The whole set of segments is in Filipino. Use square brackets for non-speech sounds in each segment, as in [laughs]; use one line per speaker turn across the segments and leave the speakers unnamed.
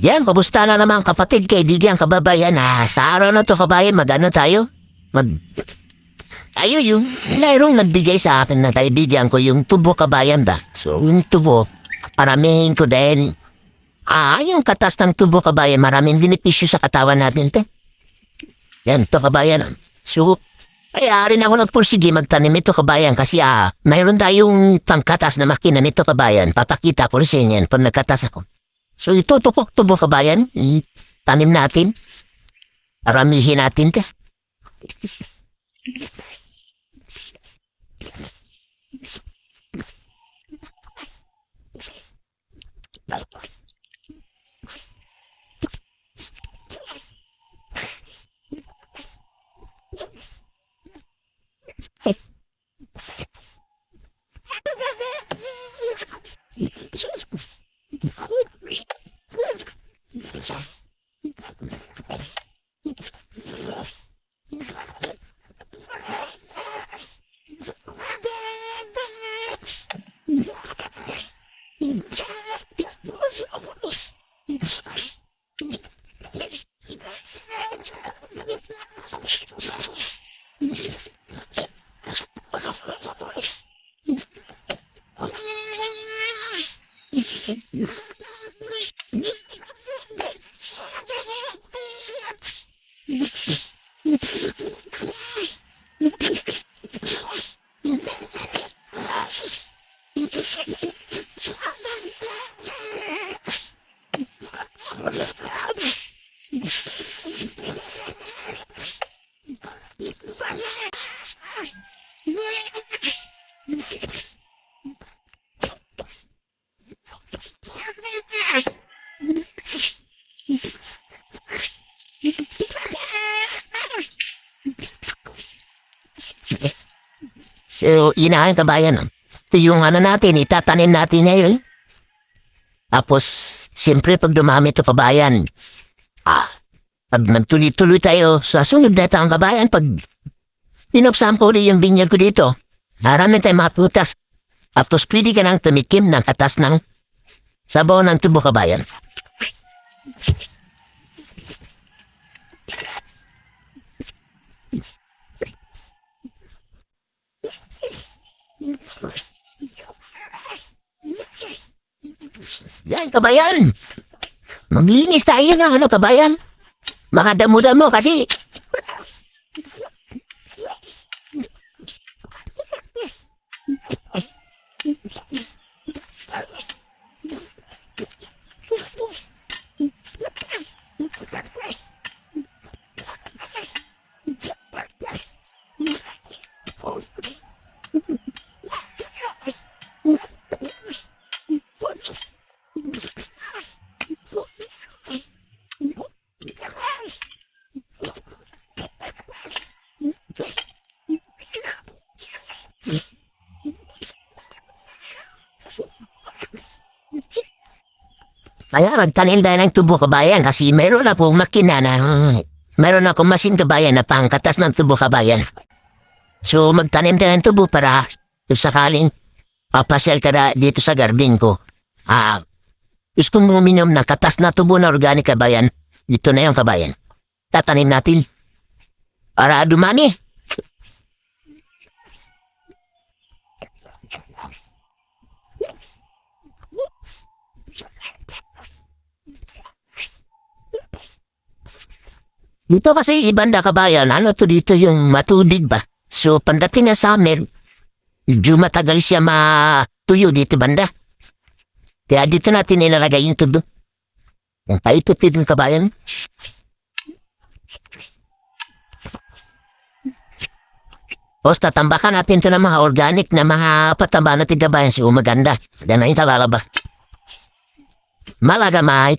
Yan, kamusta na naman kapatid, kaibigan, kababayan. Ah, sa araw na to, kabayan, mag-ano tayo? Mag... Ayo yung mayroong nagbigay sa akin na kaibigan ko yung tubo kabayan ba. So, yung tubo, paramihin ko dahil Ah, yung katas ng tubo kabayan, maraming benepisyo sa katawan natin, te. Yan, to kabayan. So, kaya rin ako nagpursige magtanim ito kabayan kasi ah, mayroon tayong pangkatas na makina nito kabayan. Papakita ko rin sa inyo yan pag nagkatas ako. So, ito tupok tubo kabayan, tanim natin. Aramihin natin, te. [laughs] So, inahan kabayan. Ito yung ano natin, itatanim natin ngayon. Tapos, siyempre pag dumami ito kabayan, ah, pag nagtuloy-tuloy tayo sa sunod na taong kabayan, pag pinuksan ko ulit yung vineyard ko dito, marami tayong mga prutas. Tapos pwede ka nang tumikim ng katas ng sabaw ng tubo kabayan. Yan, kabayan. Maglinis tayo ng ano, kabayan. Makadamo-damo kasi. Kaya magtanim tayo ng tubo kabayan kasi meron na pong makina na meron akong masin kabayan na pangkatas ng tubo kabayan. So magtanim tayo ng tubo para sakaling papasyal ka na dito sa garden ko. Ah, gusto mo uminom ng katas na tubo na organic kabayan, dito na yung kabayan. Tatanim natin. Para dumami. Dito kasi ibanda kabayan, ano to dito yung matubig ba? So, pandating na summer, medyo matagal siya matuyo dito banda. Kaya dito natin ilalagay yung tubo. Yung paipipid ng kabayan. Tapos tatambakan natin ito ng mga organic na mga patamba na tigabayan so maganda. Yan na yung talalaba. Malaga maay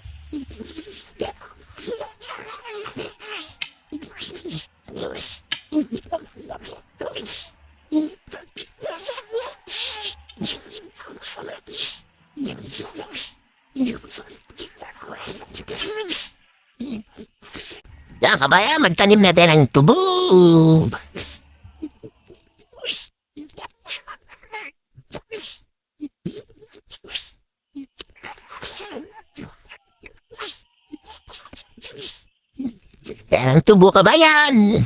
Yan kabayan, magtanim natin ng tubo. Ang tubo kabayan.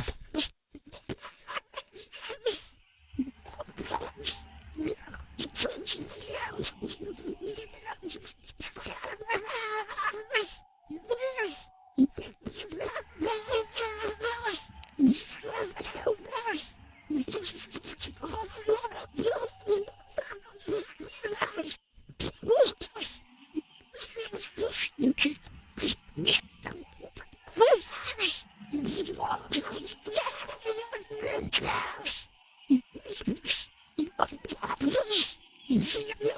Jesus.